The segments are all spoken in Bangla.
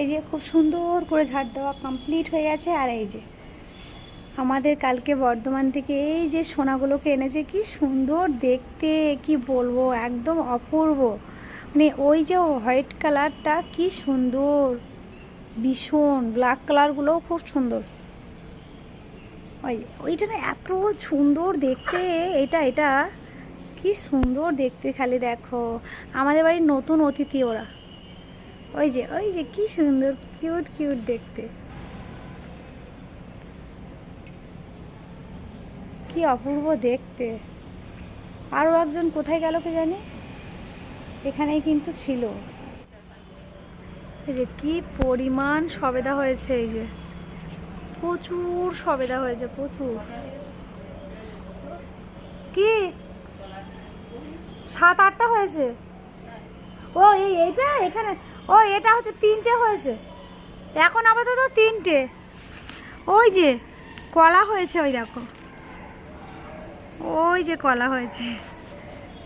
এই যে খুব সুন্দর করে ঝাড় দেওয়া কমপ্লিট হয়ে গেছে, আর এই যে আমাদের কালকে বর্ধমান থেকে এই যে সোনাগুলোকে এনেছে, কি সুন্দর দেখতে, কি বলব, একদম অপূর্ব। মানে ওই যে হোয়াইট কালারটা কি সুন্দর, ভীষণ। ব্ল্যাক কালারগুলোও খুব সুন্দর। ওই ওইটা না এত সুন্দর দেখতে, এটা এটা। কি সুন্দর দেখতে খালি দেখো। আমাদের বাড়ির নতুন অতিথি ওরা। ওই যে ওই যে কি সুন্দর কিউট কিউট দেখতে। কি অপূর্ব দেখতে। আরও একজন কোথায় গেল কে জানি? এখানেই কিন্তু ছিল। এই যে কি পরিমাণ সবেদা হয়েছে, এই যে। প্রচুর সবেদা হয়েছে, প্রচুর। কি? সাত আটটা হয়েছে? ও, এই, এইটা এখানে ও, এটা হচ্ছে তিনটে হয়েছে। এখন আপাতত তিনটে। ওই যে, কলা হয়েছে ওই দেখো। ওই যে কলা হয়েছে।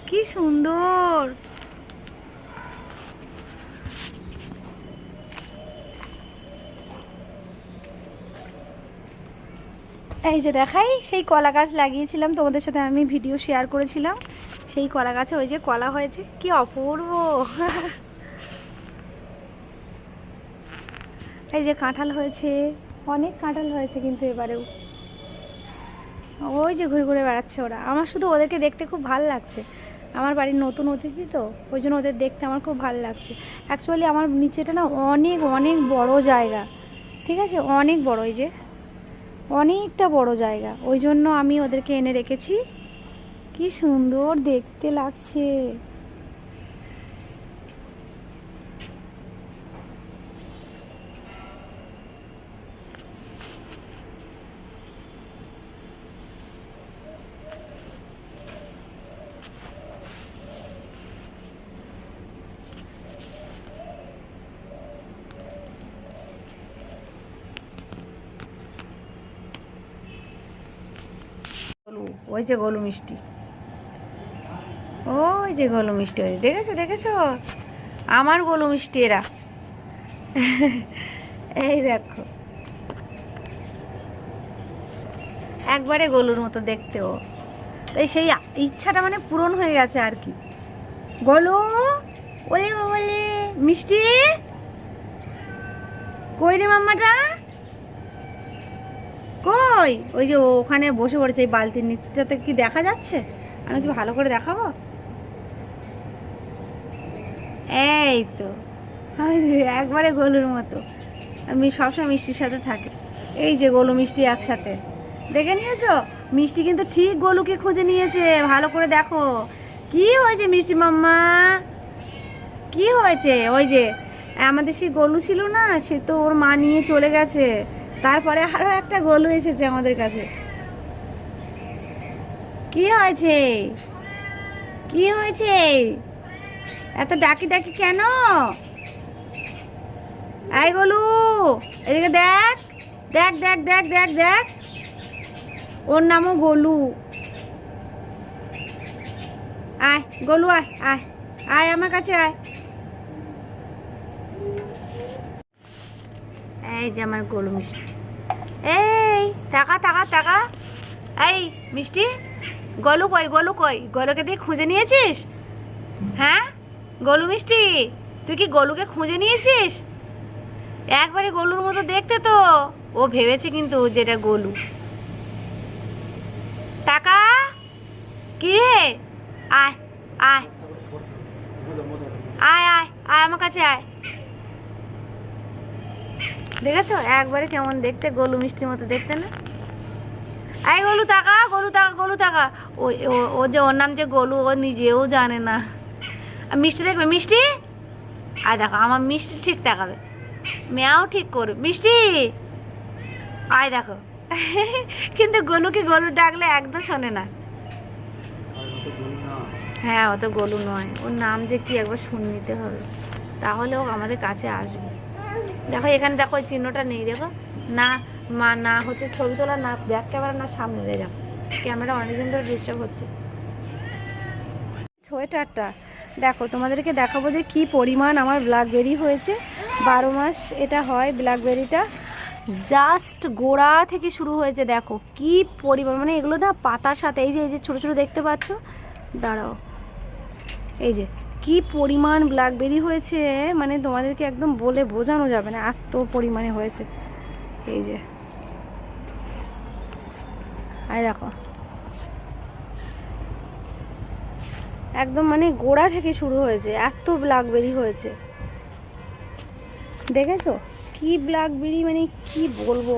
কি সুন্দর। এই যে দেখাই, সেই কলা গাছ লাগিয়েছিলাম। তোমাদের সাথে আমি ভিডিও শেয়ার করেছিলাম। সেই কলা গাছে ওই যে কলা হয়েছে। কি অপূর্ব। এই যে কাঁঠাল হয়েছে, অনেক কাঁঠাল হয়েছে কিন্তু এবারেও। ওই যে ঘুরে ঘুরে বেড়াচ্ছে ওরা। আমার শুধু ওদেরকে দেখতে খুব ভালো লাগছে। আমার বাড়ির নতুন অতিথি তো, ওই জন্য ওদের দেখতে আমার খুব ভালো লাগছে। অ্যাকচুয়ালি আমার নিচেটা না অনেক অনেক বড় জায়গা। ঠিক আছে? অনেক বড় এই যে। অনেকটা বড় জায়গা। ওই জন্য আমি ওদেরকে এনে রেখেছি। কি সুন্দর দেখতে লাগছে গলু ওই যে গলু মিষ্টি। ওই যে গোলু মিষ্টি ওই দেখেছ দেখেছ? আমার গলু মিষ্টি এরা। এই দেখো। একবারে গলুর মতো দেখতে ও। তাই সেই ইচ্ছাটা মানে পূরণ হয়ে গেছে আর কি। গলু, ওলে বলে মিষ্টি? কই রে মাম্মাটা? কই ওই যে ওখানে বসে পড়েছে এই বালতির নিচটাতে কি দেখা যাচ্ছে? আমি কি ভালো করে দেখাবো? এই তো, একবারে গোলুর মতো। আমি সবসময় মিষ্টির সাথে থাকি। এই যে গোলু মিষ্টি একসাথে। দেখে নিয়েছো? মিষ্টি কিন্তু ঠিক গোলুকে খুঁজে নিয়েছে। ভালো করে দেখো। কি হয়েছে মিষ্টি মাম্মা? কি হয়েছে? ওই যে, আমাদের সেই গলু ছিল না, সে তো ওর মা নিয়ে চলে গেছে। তারপরে আরও একটা গলু এসেছে আমাদের কাছে। কি হয়েছে? কি হয়েছে? এত ডাকি ডাকি কেন? এই গলু, এদিকে দেখ দেখ দেখ দেখ দেখ দেখ। ওর নামও গোলু। আয় গোলু আয় আয় আয় আমার কাছে আয়। এই যে আমার গোলু মিষ্টি। এই, টাকা টাকা টাকা। এই, মিষ্টি, গলু কই গলু কই? গলুকে দিয়ে খুঁজে নিয়েছিস? হ্যাঁ? গলু মিষ্টি, তুই কি গলুকে খুঁজে নিয়েছিস? একবারে গলুর মতো দেখতে তো। ও ভেবেছে কিন্তু যেটা গলু। টাকা? কি রে? আয় আয়। আয় আয় আয়, আমার কাছে আয়। দেখেছ? একবারে কেমন দেখতে, গলু মিষ্টির মতো দেখতে না? আয় গলু টাকা গলু টাকা গলু টাকা ও, ও- যে, ওর নাম যে গলু, ও নিজেও জানে না। মিষ্টি দেখবে? মিষ্টি? আয় দেখো, আমার মিষ্টি ঠিক তাকাবে মেয়াও ঠিক করবে। মিষ্টি? আয় দেখো। কিন্তু গলুকে গলু ডাকলে একদম শোনে না। হ্যাঁ ও তো গলু নয়। ওর নাম যে কি একবার শুনে নিতে হবে। তাহলে ও আমাদের কাছে আসবে। দেখো, এখানে দেখো ওই চিহ্নটা নেই, দেখো। না, মা, না হচ্ছে ছবি তোলা, না ব্যাক ক্যামেরা, না সামনে রে দেখো। ক্যামেরা অনেকদিন ধরে ডিস্টার্ব হচ্ছে। সোয়েটারটা, দেখো, তোমাদেরকে দেখাবো যে কি পরিমাণ আমার ব্ল্যাকবেরি হয়েছে। বারো মাস এটা হয় ব্ল্যাকবেরিটা জাস্ট গোড়া থেকে শুরু হয়েছে, দেখো। কি পরিমাণ মানে এগুলো না পাতার সাথে, এই যে এই যে ছোটো ছোটো দেখতে পাচ্ছ? দাঁড়াও। এই যে কি পরিমাণ ব্ল্যাকবেরি হয়েছে? মানে তোমাদেরকে একদম বলে বোঝানো যাবে না, এত পরিমাণে হয়েছে। এই যে। দেখো। একদম মানে গোড়া থেকে শুরু হয়েছে, এত ব্ল্যাকবেরি হয়েছে। দেখেছ? কি ব্ল্যাকবেরি মানে কি বলব?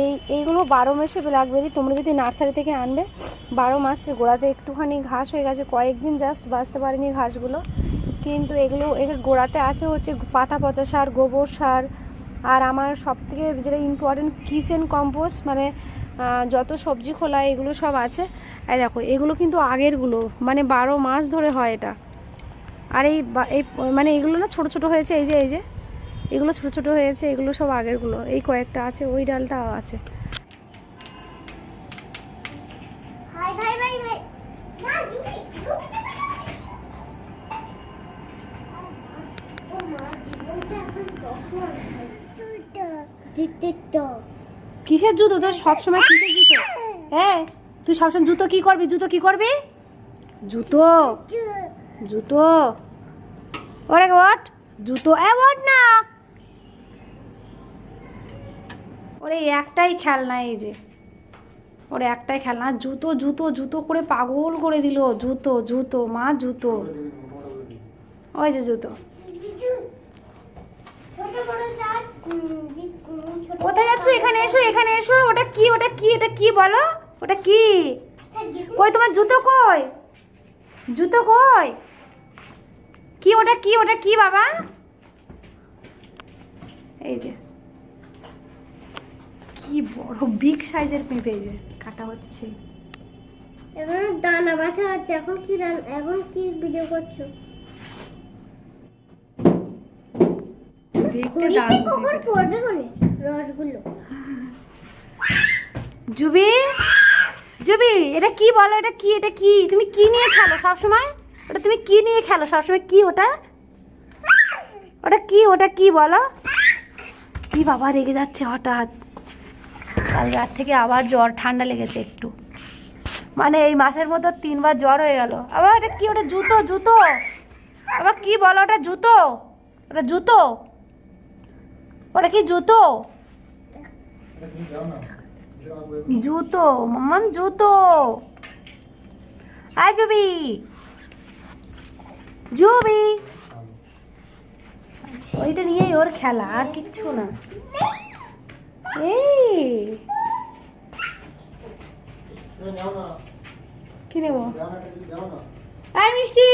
এই, এইগুলো বারো মাসে ব্ল্যাকবেরি তোমরা যদি নার্সারি থেকে আনবে বারো মাসে গোড়াতে একটুখানি ঘাস হয়ে গেছে, কয়েকদিন জাস্ট বাঁচতে পারেনি ঘাসগুলো। কিন্তু এগুলো এর গোড়াতে আছে হচ্ছে পাতা পচা সার, গোবর সার, আর আমার সব থেকে যেটা ইম্পর্টেন্ট কিচেন কম্পোস্ট মানে যত সবজি খোলা এগুলো সব আছে। এই দেখো, এগুলো কিন্তু আগেরগুলো মানে বারো মাস ধরে হয় এটা। আর এই মানে এগুলো না ছোট ছোট হয়েছে, এই যে এই যে, এগুলো ছোট ছোট হয়েছে, এগুলো সব আগেরগুলো। এই কয়েকটা আছে, ওই ডালটাও আছে ভাই ভাই ভাই ভাই না জুবি জুবি তো মা জীবনটা এখন তখন জিতে কিসের জুতো? তোর সবসময় কিসের জুতো? হ্যাঁ তুই সবসময় জুতো কি করবি? জুতো কি করবি? জুতো। জুতো। ওরে ওট জুতো ওট না। ওরে, একটাই খেলনা এই যে। ওরে একটাই খেলনা, জুতো জুতো জুতো করে পাগল করে দিল। জুতো জুতো, মা, জুতো। ওই যে জুতো। কোথায় যাচ্ছ? এখানে এসো এখানে এসো। ওটা কি? ওটা কি? এটা কি বলো? ওটা কি? কই, তোমার জুতো কই? জুতো কই? কি, ওটা কি? ওটা কি, বাবা? এই যে। কি বড় বিগ সাইজের পেঁপে যে। কাটা হচ্ছে। এখন দানা বাছা হচ্ছে। এখন কি রান- এখন কি ভিডিও করছ? কখন পড়বে কোনে রসগুলো। জুবি জুবি এটা কি বলো? এটা কি? এটা কি? তুমি কি নিয়ে খেলো সব সময় ওটা তুমি কি নিয়ে খেলো সবসময়? কি ওটা? ওটা কি? ওটা কি বলো? কি বাবা রেগে যাচ্ছে হঠাৎ। কাল রাত থেকে আবার জ্বর, ঠান্ডা লেগেছে একটু। মানে এই মাসের মতো তিনবার জ্বর হয়ে গেল। আবার এটা কি, ওটা জুতো জুতো? আবার কি বলো, ওটা জুতো? ওটা জুতো? ওটা কি জুতো? জুতো মাম্মাম জুতো। আয় জুবি। জুবি। ওইটা নিয়েই ওর খেলা, আর কিচ্ছু না। এই। মিষ্টি।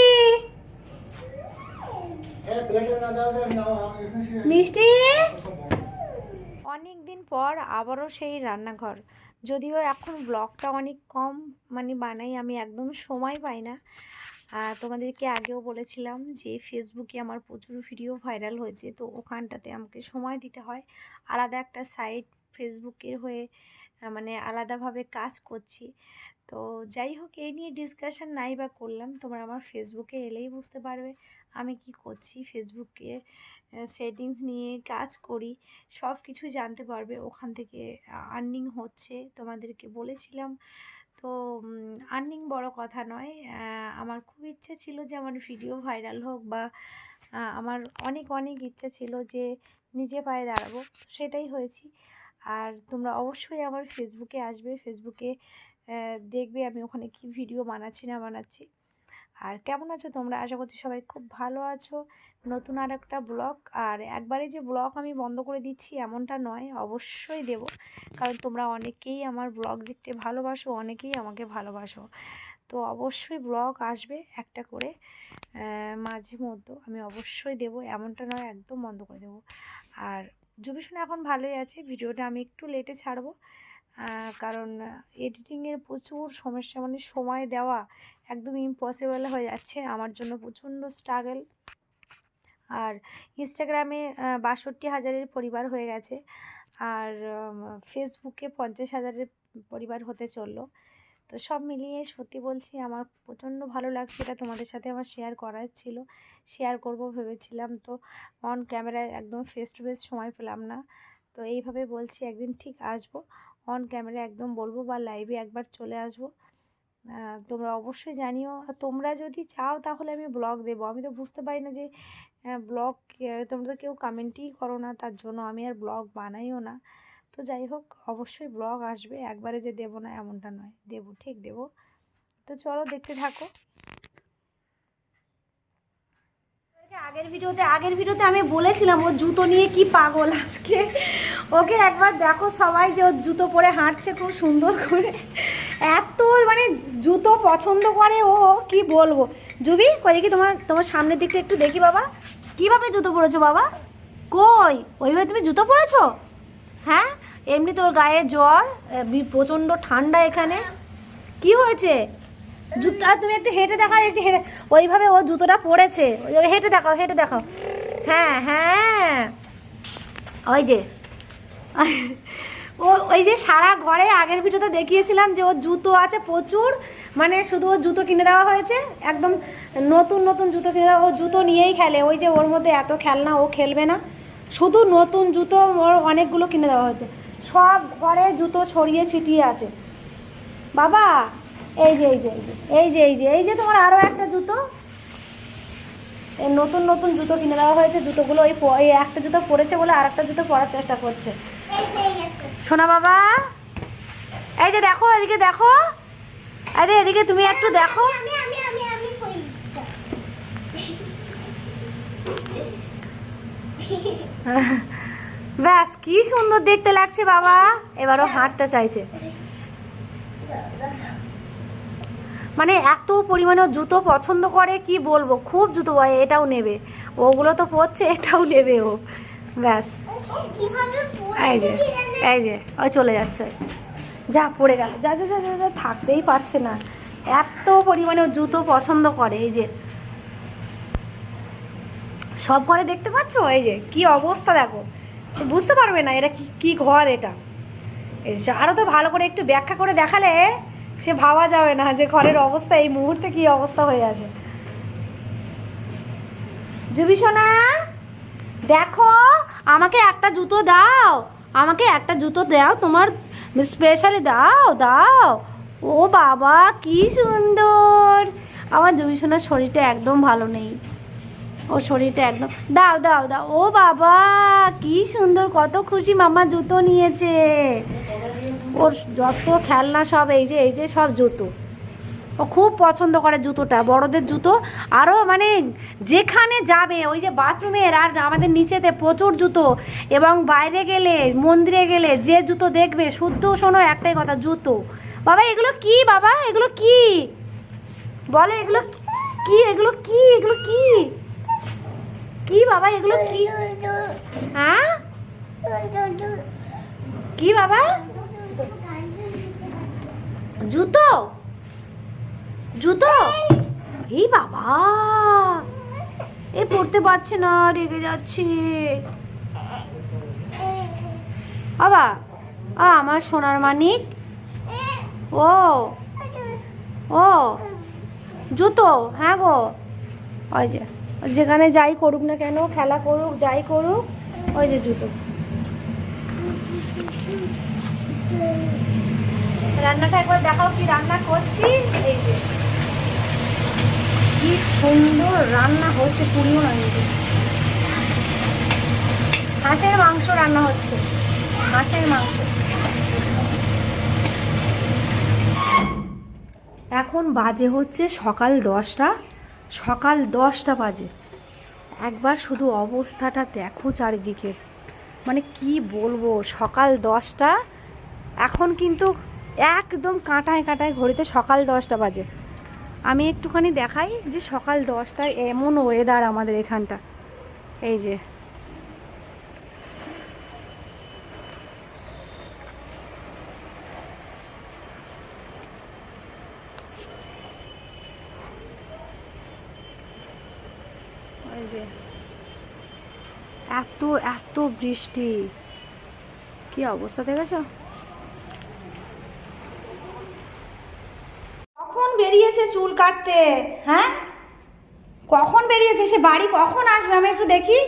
মিষ্টি। অনেক দিন পর আবারও সেই রান্নাঘর। যদিও এখন ব্লগটা অনেক কম মানে বানাই আমি একদম সময় পাই না। তোমাদেরকে আগেও বলেছিলাম যে ফেসবুকে আমার প্রচুর ভিডিও ভাইরাল হয়েছে। তো ওখানটাতে আমাকে সময় দিতে হয়। আলাদা একটা সাইট ফেসবুকের হয়ে মানে আলাদাভাবে কাজ করছি। তো যাই হোক, এই নিয়ে ডিসকাশন নাই বা করলাম। তোমরা আমার ফেসবুকে এলেই বুঝতে পারবে আমি কি করছি। ফেসবুকে সেটিংস নিয়ে কাজ করি। সব কিছু জানতে পারবে। ওখান থেকে আর্নিং হচ্ছে। তোমাদেরকে বলেছিলাম। তো আর্নিং বড় কথা নয়। আমার খুব ইচ্ছে ছিল যে আমার ভিডিও ভাইরাল হোক বা আমার অনেক অনেক ইচ্ছে ছিল যে নিজে পায়ে দাঁড়াবো সেটাই হয়েছি। আর তোমরা অবশ্যই আমার ফেসবুকে আসবে। ফেসবুকে দেখবে আমি ওখানে কি ভিডিও বানাচ্ছি, না বানাচ্ছি। আর কেমন আছো তোমরা? আশা করছি সবাই খুব ভালো আছো। নতুন আর একটা ব্লগ। আর একবারে যে ব্লগ আমি বন্ধ করে দিচ্ছি এমনটা নয়, অবশ্যই দেব। কারণ তোমরা অনেকেই আমার ব্লগ দেখতে ভালোবাসো, অনেকেই আমাকে ভালোবাসো। তো অবশ্যই ব্লগ আসবে একটা করে মাঝে মধ্যে। আমি অবশ্যই দেব, এমনটা নয়, একদম বন্ধ করে দেব। আর জুবি শুনে এখন ভালোই আছে, ভিডিওটা আমি একটু লেটে ছাড়বো। কারণ এডিটিংয়ের প্রচুর সমস্যা মানে সময় দেওয়া একদম ইম্পসিবল হয়ে যাচ্ছে আমার জন্য প্রচণ্ড স্ট্রাগল আর ইনস্টাগ্রামে বাষট্টি হাজারের পরিবার হয়ে গেছে, আর ফেসবুকে পঞ্চাশ হাজারের পরিবার হতে চলল। তো সব মিলিয়ে সত্যি বলছি আমার প্রচণ্ড ভালো লাগছে এটা তোমাদের সাথে আমার শেয়ার করার ছিল শেয়ার করব ভেবেছিলাম তো অন ক্যামেরায় একদম ফেস টু ফেস সময় পেলাম না। তো এইভাবে বলছি একদিন ঠিক আসব। অন ক্যামেরা একদম বলব বা লাইভে একবার চলে আসব। তোমরা অবশ্যই জানিও। আর তোমরা যদি চাও তাহলে আমি ব্লগ দেবো। আমি তো বুঝতে পারি না যে ব্লগ তোমরা তো কেউ কমেন্টই করো না, তার জন্য আমি আর ব্লগ বানাইও না। তো যাই হোক, অবশ্যই ব্লগ আসবে। একবারে যে দেবো না এমনটা নয়। দেবো, ঠিক দেবো। তো চলো দেখতে থাকো। আগের ভিডিওতে আগের ভিডিওতে আমি বলেছিলাম ওর জুতো নিয়ে কি পাগল আজকে। ওকে একবার দেখো সবাই যে ওর জুতো পরে হাঁটছে খুব সুন্দর করে। এত মানে জুতো পছন্দ করে ও, কি বলব? জুবি, কই দেখি তোমার তোমার সামনের দিকটা একটু দেখি বাবা। কীভাবে জুতো পরেছো বাবা? কই? ওইভাবে তুমি জুতো পরেছো? হ্যাঁ? এমনি তোর গায়ে জ্বর প্রচণ্ড ঠান্ডা এখানে। কি হয়েছে? জুতো, আর তুমি একটু হেঁটে দেখাও, একটু হেঁটে ওইভাবে ও জুতোটা পরেছে ওইভাবে হেঁটে দেখাও হেঁটে দেখাও। হ্যাঁ হ্যাঁ। ওই যে। ও, ওই যে সারা ঘরে আগের ভিডিওতে দেখিয়েছিলাম যে ওর জুতো আছে প্রচুর। মানে শুধু ওর জুতো কিনে দেওয়া হয়েছে। একদম নতুন নতুন জুতো কিনে দেওয়া ও জুতো নিয়েই খেলে। ওই যে ওর মধ্যে এত খেলনা, ও খেলবে না। শুধু নতুন জুতো ওর অনেকগুলো কিনে দেওয়া হয়েছে। সব ঘরে জুতো ছড়িয়ে ছিটিয়ে আছে। বাবা এই যে এই যে এই যে এই যে এই যে তোমার আরও একটা জুতো। নতুন নতুন জুতো কিনে দেওয়া হয়েছে। জুতোগুলো ওই একটা জুতো পরেছে বলে আর একটা জুতো পরার চেষ্টা করছে। শোনা বাবা, এই যে দেখো, এদিকে দেখো। আরে, এদিকে তুমি একটু দেখো। ব্যাস, কি সুন্দর দেখতে লাগছে বাবা। এবারও হাঁটতে চাইছে। মানে এত পরিমাণে জুতো পছন্দ করে কি বলব? খুব জুতো বয় এটাও নেবে। ওগুলো তো পরছে এটাও নেবে ও। ব্যাস। এই যে পড়েছে? এই যে ওই চলে যাচ্ছে। যা পড়ে গেল। যা যা যা যা, থাকতেই পারছে না। এত পরিমাণে জুতো পছন্দ করে এই যে। সব ঘরে দেখতে পাচ্ছ? এই যে কি অবস্থা দেখো। বুঝতে পারবে না এটা কি ঘর এটা। আরও তো ভালো করে একটু ব্যাখ্যা করে দেখালে সে ভাবা যাবে না যে ঘরের অবস্থা, এই মুহূর্তে কি অবস্থা হয়ে আছে। জুবি সোনা, দেখো, আমাকে একটা জুতো দাও, আমাকে একটা জুতো দাও, তোমার স্পেশালি দাও দাও। ও বাবা, কি সুন্দর। আমার জুবি সোনার শরীরটা একদম ভালো নেই। ওর শরীরটা একদম, দাও দাও দাও। ও বাবা, কি সুন্দর, কত খুশি মামা জুতো নিয়েছে। ওর যত খেলনা সব, এই যে এই যে সব জুতো। ও খুব পছন্দ করে জুতোটা, বড়দের জুতো। আরও মানে যেখানে যাবে, ওই যে বাথরুমের আর আমাদের নিচেতে প্রচুর জুতো। এবং বাইরে গেলে, মন্দিরে গেলে যে জুতো দেখবে, শুদ্ধ শোনো একটাই কথা, জুতো। বাবা, এগুলো কি বাবা? এগুলো কি? বলো, এগুলো কি? এগুলো কি? এগুলো কি? কি বাবা, এগুলো কি? হ্যাঁ? কি বাবা? জুতো? জুতো? এই বাবা! এ পড়তে পারছে না, রেগে যাচ্ছে। বাবা, আ, আমার সোনার মানিক। ও ও, জুতো হ্যাঁ গো। ওই যে, যেখানে যাই করুক না কেন, খেলা করুক, যাই করুক, ওই যে জুতো। রান্নাটা একবার দেখাও কি রান্না করছি? এই যে। কি সুন্দর রান্না হচ্ছে, পুরিও না নিজে হাঁসের মাংস রান্না হচ্ছে। হাঁসের মাংস। এখন বাজে হচ্ছে সকাল দশটা। সকাল দশটা বাজে। একবার শুধু অবস্থাটা দেখো চারিদিকে। মানে কি বলব, সকাল দশটা। এখন কিন্তু একদম কাঁটায় কাঁটায় ঘড়িতে সকাল দশটা বাজে। আমি একটুখানি দেখাই যে সকাল দশটায় এমন ওয়েদার আমাদের এখানটা। এই যে। এত এত বৃষ্টি। কি অবস্থা দেখেছ? চুল কাটতে হ্যাঁ? কখন বেরিয়েছে? সে বাড়ি কখন আসবে? আমি একটু দেখি।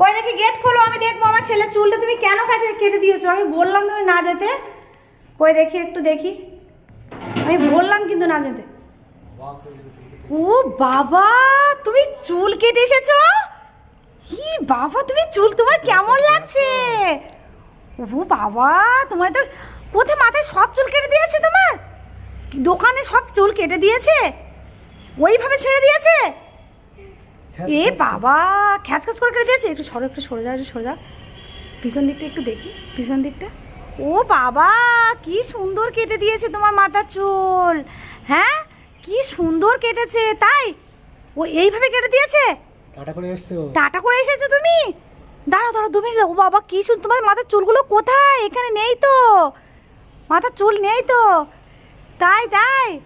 কই দেখি গেট খোলো, আমি দেখব। আমার ছেলের চুলটা তুমি কেন কাটে, কেটে দিয়েছ? আমি বললাম তুমি না যেতে। কই দেখি, একটু দেখি। আমি বললাম কিন্তু না যেতে। ও বাবা, তুমি চুল কেটে এসেছ? ই বাবা, তুমি চুল তোমার কেমন লাগছে? ও বাবা, তোমার তো কোথায় মাথায় সব চুল কেটে দিয়েছে তোমার? দোকানে সব চুল কেটে দিয়েছে? ওইভাবে ছেড়ে দিয়েছে? এ বাবা খ্যাচ খ্যাচ করে কেটে দিয়েছে? একটু সরো একটু সরে যাও একটু সরে যাও পিছন দিকটা একটু দেখি পিছন দিকটা। ও বাবা কি সুন্দর কেটে দিয়েছে তোমার মাথার চুল। হ্যাঁ? কি সুন্দর কেটেছে তাই? ও এইভাবে কেটে দিয়েছে? টাটা করে এসছো। টাটা করে এসেছ তুমি? দাঁড়াও দাঁড়াও দু মিনিট ও বাবা কি শুন তোমার মাথার চুলগুলো কোথায়? এখানে নেই তো। মাথার চুল নেই তো। তাই তাই।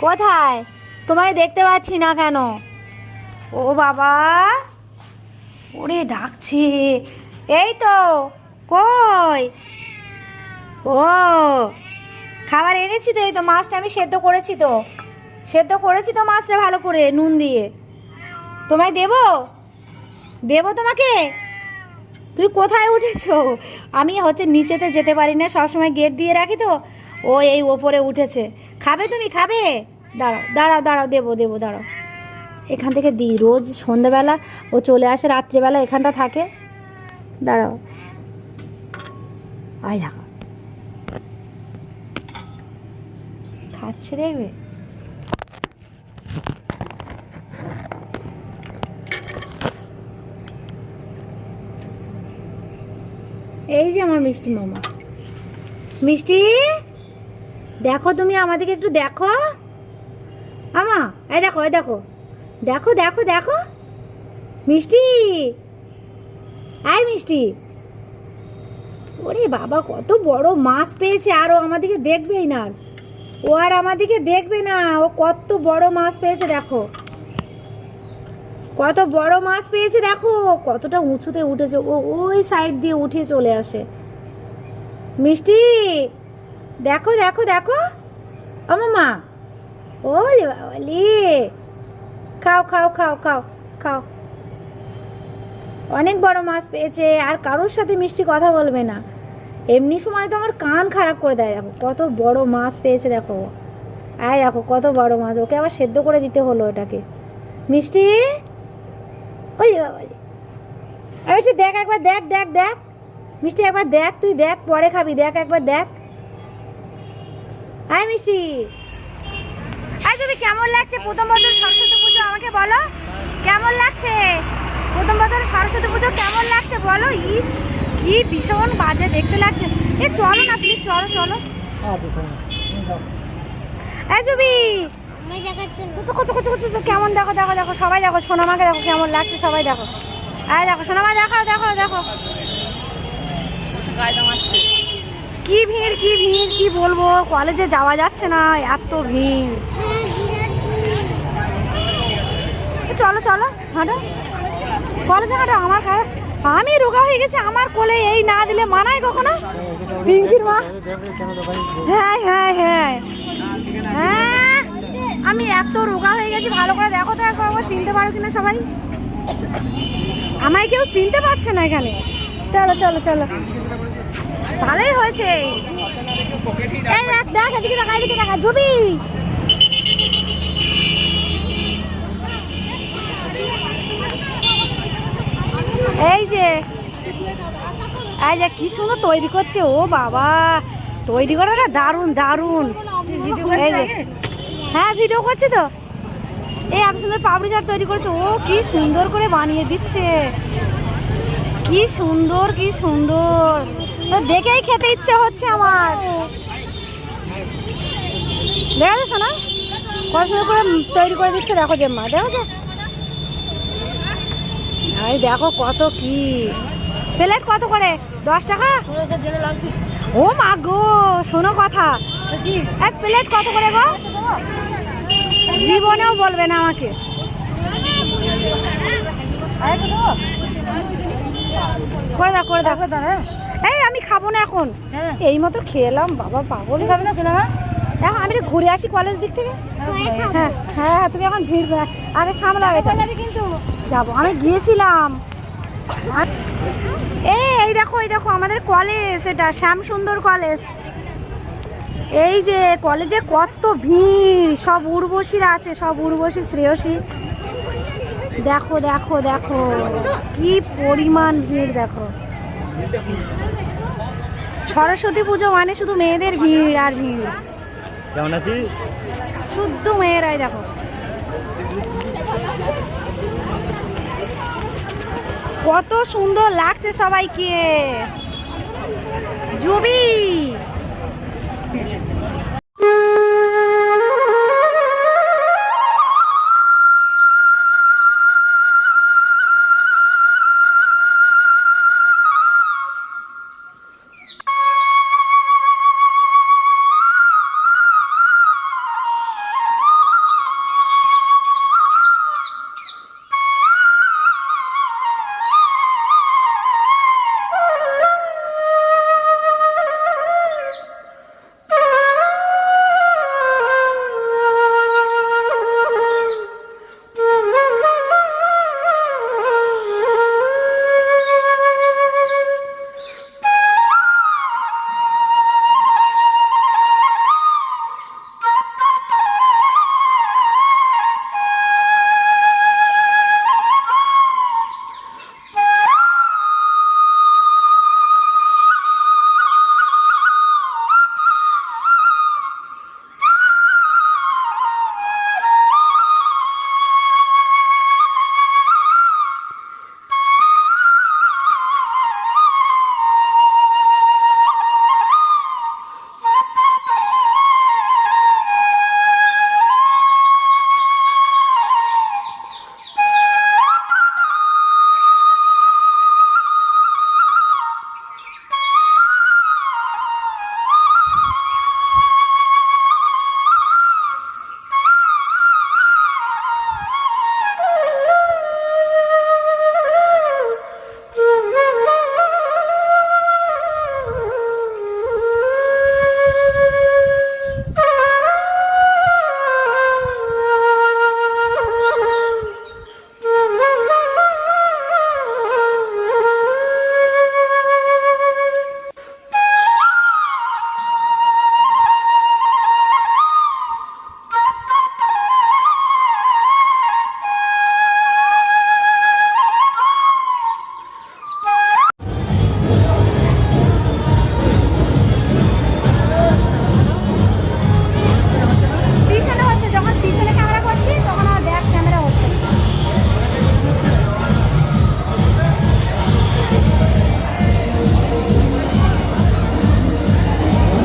কোথায়? তোমায় দেখতে পাচ্ছি না কেন? ও বাবা। ওরে ডাকছে। এই তো, কই? ও, খাবার এনেছি তো, এই তো, মাছটা আমি সেদ্ধ করেছি তো। সেদ্ধ করেছি তো মাছটা ভালো করে, নুন দিয়ে। তোমায় দেবো? দেবো তোমাকে? তুই কোথায় উঠেছো? আমি হচ্ছে নিচেতে যেতে পারি না, সবসময় গেট দিয়ে রাখি তো। ও এই ওপরে উঠেছে। খাবে তুমি? খাবে? দাঁড়াও দাঁড়াও দাঁড়াও, দেবো দেবো, দাঁড়াও। এখান থেকে দিই, রোজ সন্ধ্যাবেলা ও চলে আসে, রাত্রিবেলা এখানটা থাকে। দাঁড়াও। আয় দেখো খাচ্ছে দেখবে? এই যে আমার মিষ্টি মামা। মিষ্টি, দেখো তুমি আমাদেরকে একটু দেখো। আমা এই দেখো এই দেখো। দেখো দেখো দেখো। মিষ্টি আয় মিষ্টি। ওরে বাবা, কত বড় মাছ পেয়েছে, আর ও আমাদেরকে দেখবেই না। ও আর আমাদেরকে দেখবে না, ও কত বড় মাছ পেয়েছে, দেখো। কত বড় মাছ পেয়েছে দেখো, কতটা উঁচুতে উঠেছে, ও ওই সাইড দিয়ে উঠে চলে আসে। মিষ্টি, দেখো দেখো দেখো। আমার মা ওলে বাবালি খাও খাও খাও খাও খাও। অনেক বড় মাছ পেয়েছে, আর কারোর সাথে মিষ্টি কথা বলবে না। এমনি সময় তো আমার কান খারাপ করে দেয়, দেখো, কত বড় মাছ পেয়েছে, দেখো। আয়, দেখো, কত বড় মাছ, ওকে আবার সেদ্ধ করে দিতে হলো এটাকে মিষ্টি ওই বাবালি আরে দেখ একবার দেখ দেখ দেখ। মিষ্টি একবার দেখ তুই দেখ পরে খাবি দেখ একবার দেখ। আয় মিষ্টি। আয় তুমি কেমন লাগছে প্রথম বছর সরস্বতী পুজো আমাকে বলো। কেমন লাগছে? প্রথম বছর সরস্বতী পুজো কেমন লাগছে বলো? ইস কি ভীষণ বাজে দেখতে লাগছে। এ চলো না প্লিজ চলো চলো। হ্যাঁ তুমি। এই জুবি। দেখার জন্য কত কত কত কত কেমন দেখো দেখো দেখো সবাই দেখো সোনামাকে দেখো কেমন লাগছে সবাই দেখো আয় দেখো সোনামা দেখো দেখো দেখো কি ভিড় কি ভিড় কি বলব কলেজে যাওয়া যাচ্ছে না এত ভিড় হ্যাঁ চলো চলো হাঁটো কলেজে হাঁটো আমার খারাপ আমি রোগা হয়ে গেছি আমার কোলে এই না দিলে মানায় কখনো হ্যাঁ, পিঙ্কির মা হ্যাঁ হ্যাঁ হ্যাঁ হ্যাঁ আমি এত রোগা হয়ে গেছি, ভালো করে দেখো তো একবার একবার চিনতে পারো কিনা সবাই। আমায় কেউ চিনতে পারছে না এখানে। চলো চলো চলো। ভালোই হয়েছে এই। দেখ, এদিকে দেখা এদিকে দেখা, জবি। এই যে এই যে কি সুন্দর তৈরি করছে, ও বাবা। তৈরি করাটা দারুণ দারুণ। এই যে হ্যাঁ ভিডিও করছে তো। এই এত সুন্দর পাপড়ি চাট তৈরি করেছে। ও কি সুন্দর করে বানিয়ে দিচ্ছে। কি সুন্দর কি সুন্দর। তো দেখেই খেতে ইচ্ছে হচ্ছে আমার। দেখো শোনা কত সুন্দর করে তৈরি করে দিচ্ছে। দেখো যে মা দেখো এই দেখো কত কি। প্লেট কত করে? দশ টাকা? ও মা গো শোনো কথা। এক প্লেট কত করে গো? জীবনেও বলবে না আমাকে। করে দাও করে দাও। এই আমি খাব না এখন। এই মতো খেলাম বাবা পাগল। খাবে না সিনেমা দেখো আমি ঘুরে আসি কলেজ দিক থেকে। হ্যাঁ হ্যাঁ তুমি এখন ভিড় আগে সামলাও এটা কিন্তু। যাব আমি গিয়েছিলাম। এই এই দেখো এই দেখো আমাদের কলেজ এটা শ্যাম সুন্দর কলেজ এই যে কলেজে কত ভিড় সব উর্বশীরা আছে সব উর্বশী শ্রেয়সী। দেখো দেখো দেখো কি পরিমাণ ভিড় দেখো। সরস্বতী পুজো মানে শুধু মেয়েদের ভিড় আর ভিড়। কেমন আছিস শুদ্ধ মেয়েরাই দেখো। কত সুন্দর লাগছে সবাইকে। জুবি!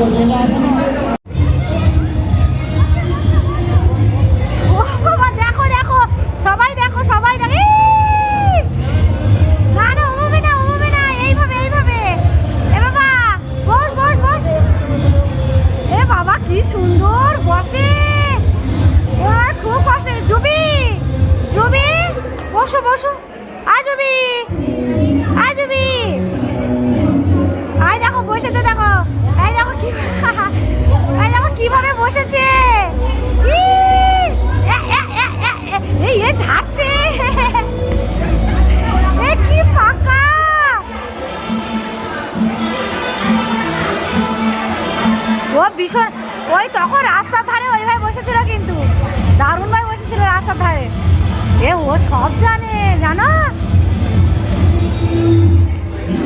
ও ও ভীষণ। ওই তখন রাস্তার ধারে ওইভাবে বসেছিল কিন্তু। দারুণ ভাই বসেছিল রাস্তার ধারে। এ, ও সব জানে, জানো?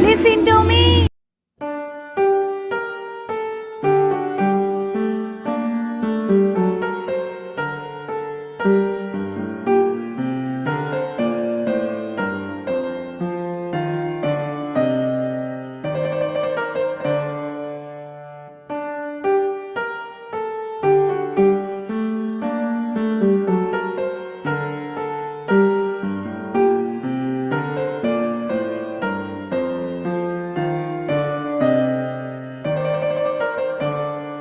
Listen to me